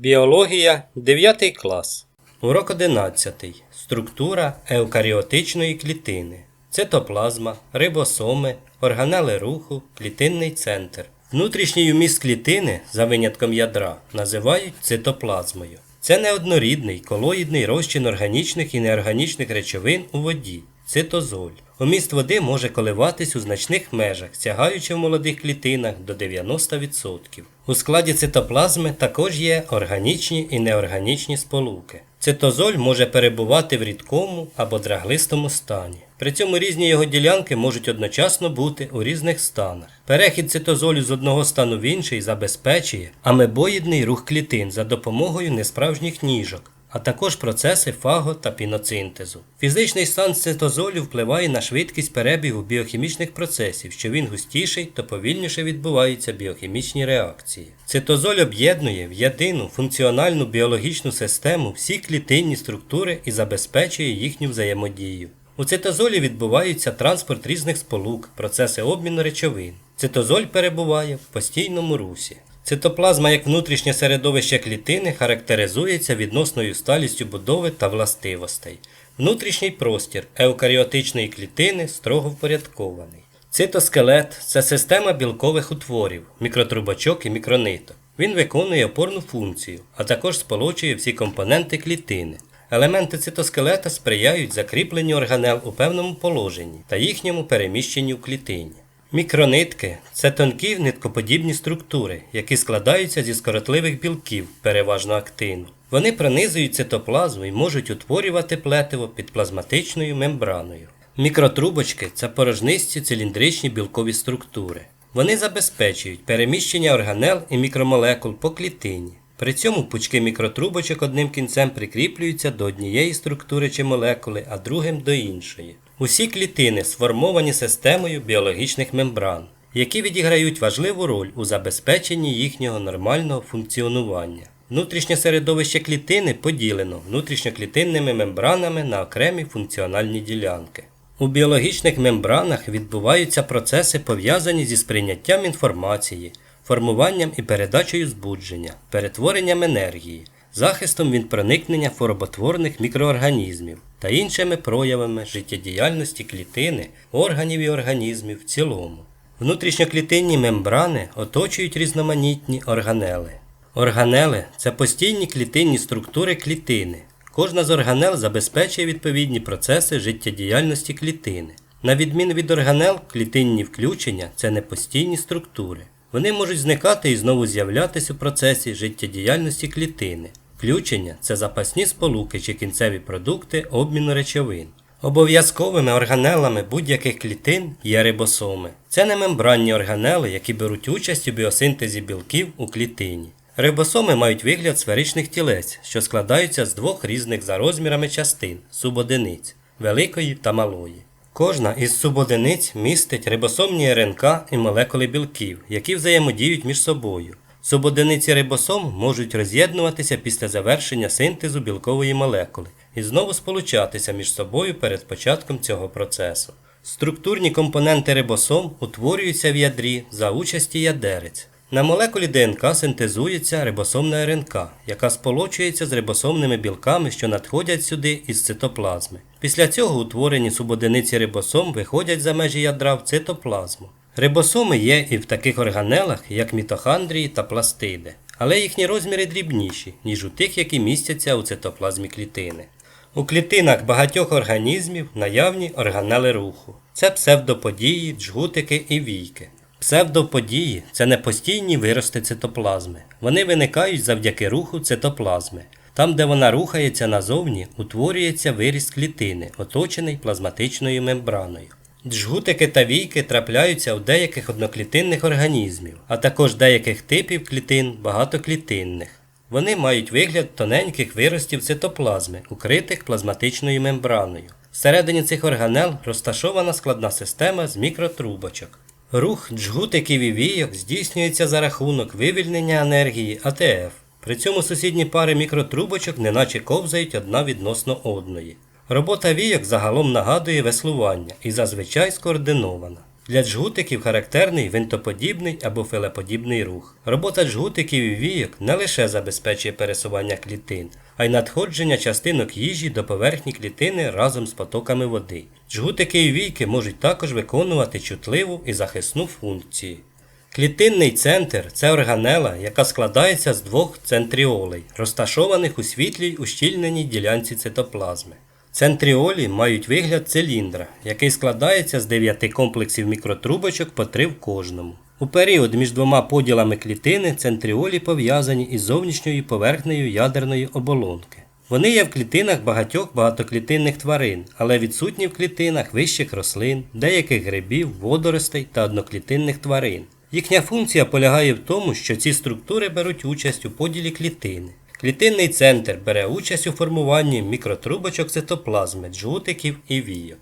Біологія 9 клас. Урок 11. Структура еукаріотичної клітини. Цитоплазма, рибосоми, органели руху, клітинний центр. Внутрішній уміст клітини, за винятком ядра, називають цитоплазмою. Це неоднорідний колоїдний розчин органічних і неорганічних речовин у воді цитозоль. Уміст води може коливатись у значних межах, сягаючи в молодих клітинах до 90%. У складі цитоплазми також є органічні і неорганічні сполуки. Цитозоль може перебувати в рідкому або драглистому стані. При цьому різні його ділянки можуть одночасно бути у різних станах. Перехід цитозолю з одного стану в інший забезпечує амебоїдний рух клітин за допомогою несправжніх ніжок а також процеси фаго та піноцинтезу. Фізичний стан цитозолю впливає на швидкість перебігу біохімічних процесів, що він густіший, то повільніше відбуваються біохімічні реакції. Цитозоль об'єднує в єдину функціональну біологічну систему всі клітинні структури і забезпечує їхню взаємодію. У цитозолі відбувається транспорт різних сполук, процеси обміну речовин. Цитозоль перебуває в постійному русі. Цитоплазма як внутрішнє середовище клітини характеризується відносною сталістю будови та властивостей. Внутрішній простір еукаріотичної клітини строго впорядкований. Цитоскелет це система білкових утворів, мікротрубочок і мікрониток. Він виконує опорну функцію, а також сполучує всі компоненти клітини. Елементи цитоскелета сприяють закріпленню органел у певному положенні та їхньому переміщенню в клітині. Мікронитки це тонкі ниткоподібні структури, які складаються зі скоротливих білків, переважно актину. Вони пронизують цитоплазму і можуть утворювати плетиво під плазматичною мембраною. Мікротрубочки це порожнисті циліндричні білкові структури. Вони забезпечують переміщення органел і мікромолекул по клітині. При цьому пучки мікротрубочок одним кінцем прикріплюються до однієї структури чи молекули, а другим до іншої. Усі клітини сформовані системою біологічних мембран, які відіграють важливу роль у забезпеченні їхнього нормального функціонування. Внутрішнє середовище клітини поділено внутрішньоклітинними мембранами на окремі функціональні ділянки. У біологічних мембранах відбуваються процеси, пов'язані зі сприйняттям інформації, формуванням і передачею збудження, перетворенням енергії, захистом від проникнення хвороботворних мікроорганізмів та іншими проявами життєдіяльності клітини, органів і організмів в цілому. Внутрішньоклітинні мембрани оточують різноманітні органели. Органели це постійні клітинні структури клітини. Кожна з органел забезпечує відповідні процеси життєдіяльності клітини. На відміну від органел, клітинні включення це непостійні структури. Вони можуть зникати і знову з'являтися у процесі життєдіяльності клітини. Включення це запасні сполуки чи кінцеві продукти обміну речовин. Обов'язковими органелами будь-яких клітин є рибосоми. Це не мембранні органели, які беруть участь у біосинтезі білків у клітині. Рибосоми мають вигляд сферичних тілець, що складаються з двох різних за розмірами частин субодиниць великої та малої. Кожна із субодиниць містить рибосомні РНК і молекули білків, які взаємодіють між собою. Субодиниці рибосом можуть роз'єднуватися після завершення синтезу білкової молекули і знову сполучатися між собою перед початком цього процесу. Структурні компоненти рибосом утворюються в ядрі за участі ядерець. На молекулі ДНК синтезується рибосомна РНК, яка сполучується з рибосомними білками, що надходять сюди із цитоплазми. Після цього утворені субодиниці рибосом виходять за межі ядра в цитоплазму. Рибосоми є і в таких органелах, як мітохандрії та пластиди, але їхні розміри дрібніші, ніж у тих, які містяться у цитоплазмі клітини. У клітинах багатьох організмів наявні органели руху. Це псевдоподії, джгутики і війки. Псевдоподії це непостійні вирости цитоплазми. Вони виникають завдяки руху цитоплазми. Там, де вона рухається назовні, утворюється виріст клітини, оточений плазматичною мембраною. Джгутики та війки трапляються у деяких одноклітинних організмів, а також деяких типів клітин багатоклітинних. Вони мають вигляд тоненьких виростів цитоплазми, укритих плазматичною мембраною. Всередині цих органел розташована складна система з мікротрубочок. Рух джгутиків і війок здійснюється за рахунок вивільнення енергії АТФ. При цьому сусідні пари мікротрубочок неначе ковзають одна відносно одної. Робота війок загалом нагадує веслування і зазвичай скоординована. Для джгутиків характерний винтоподібний або филеподібний рух. Робота джгутиків і війок не лише забезпечує пересування клітин, а й надходження частинок їжі до поверхні клітини разом з потоками води. Джгутики і війки можуть також виконувати чутливу і захисну функції. Клітинний центр це органела, яка складається з двох центріолей, розташованих у світлій ущільненій ділянці цитоплазми. Центріолі мають вигляд циліндра, який складається з дев'яти комплексів мікротрубочок по три в кожному. У період між двома поділами клітини центріолі пов'язані із зовнішньою поверхнею ядерної оболонки. Вони є в клітинах багатьох багатоклітинних тварин, але відсутні в клітинах вищих рослин, деяких грибів, водоростей та одноклітинних тварин. Їхня функція полягає в тому, що ці структури беруть участь у поділі клітини. Клітинний центр бере участь у формуванні мікротрубочок цитоплазми, джгутиків і війок.